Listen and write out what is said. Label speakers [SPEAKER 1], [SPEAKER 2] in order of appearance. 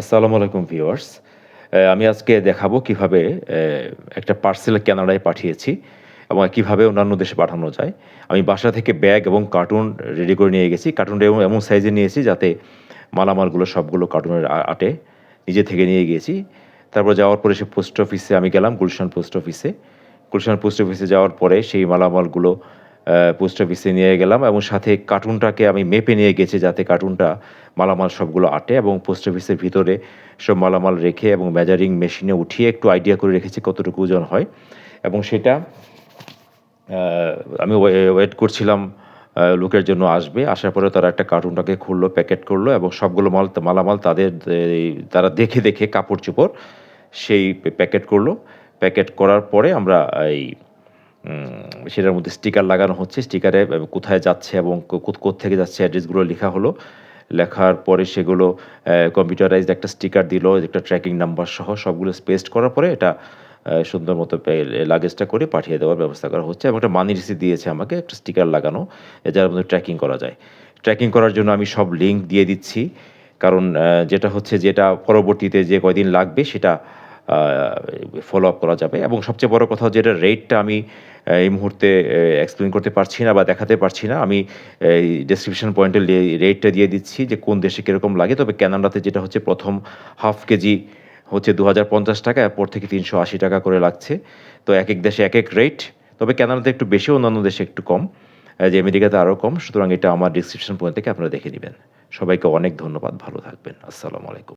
[SPEAKER 1] আসসালামু আলাইকুম ভিউয়ার্স। আমি আজকে দেখাবো কীভাবে একটা পার্সেল কানাডায় পাঠিয়েছি এবং কীভাবে অন্যান্য দেশে পাঠানো যায়। আমি বাসা থেকে ব্যাগ এবং কার্টুন রেডি করে নিয়ে গেছি। কার্টুনটা এমন সাইজে নিয়েছি যাতে মালামালগুলো সবগুলো কার্টুনের আটে নিজে থেকে নিয়ে গিয়েছি। তারপর যাওয়ার পরে সে পোস্ট অফিসে আমি গেলাম, গুলশান পোস্ট অফিসে। গুলশান পোস্ট অফিসে যাওয়ার পরে সেই মালামালগুলো পোস্ট অফিসে নিয়ে গেলাম এবং সাথে কার্টুনটাকে আমি মেপে নিয়ে গেছি যাতে কার্টুনটা মালামাল সবগুলো আটে এবং পোস্ট অফিসের ভিতরে সব মালামাল রেখে এবং মেজারিং মেশিনে উঠিয়ে একটু আইডিয়া করে রেখেছি কতটুকু ওজন হয়। এবং সেটা আমি ওয়েট করছিলাম লোকের জন্য আসবে। আসার পরে তারা একটা কার্টুনটাকে খুললো প্যাকেট করল এবং সবগুলো মাল, মালামাল তাদের তারা দেখে দেখে কাপড় চোপড় সেই প্যাকেট করল। প্যাকেট করার পরে আমরা এই সেটার মধ্যে স্টিকার লাগানো হচ্ছে। স্টিকারে কোথায় যাচ্ছে এবং থেকে যাচ্ছে অ্যাড্রেসগুলো লেখা হলো। লেখার পরে সেগুলো কম্পিউটারাইজড একটা স্টিকার দিল, একটা ট্র্যাকিং নাম্বার সহ সবগুলো পেস্ট করার পরে এটা সুন্দর মতো লাগেজটা করে পাঠিয়ে দেওয়ার ব্যবস্থা করা হচ্ছে এবং একটা মানি রিসিট দিয়েছে আমাকে, একটা স্টিকার লাগানো যার মধ্যে ট্র্যাকিং করা যায়। ট্র্যাকিং করার জন্য আমি সব লিঙ্ক দিয়ে দিচ্ছি, কারণ যেটা হচ্ছে যেটা পরবর্তীতে যে কয়দিন লাগবে সেটা ফলো আপ করা যাবে এবং সবচেয়ে বড় কথা যেটা রেটটা আমি এই মুহূর্তে এক্সপ্লেন করতে পারছি না বা দেখাতে পারছি না। আমি এই ডেসক্রিপশন পয়েন্টে রেটটা দিয়ে দিচ্ছি যে কোন দেশে কীরকম লাগে। তবে ক্যানাডাতে যেটা হচ্ছে প্রথম হাফ কেজি হচ্ছে দু হাজার পঞ্চাশ টাকা, এরপর থেকে তিনশো আশি টাকা করে লাগছে। তো এক এক দেশে এক এক রেট তবে ক্যানাডাতে একটু বেশি, অন্যান্য দেশে একটু কম যে আমেরিকাতে আরও কম। সুতরাং এটা আমার ডিসক্রিপশন পয়েন্ট থেকে আপনারা দেখে নেবেন। সবাইকে অনেক ধন্যবাদ। ভালো থাকবেন। আসসালামু আলাইকুম।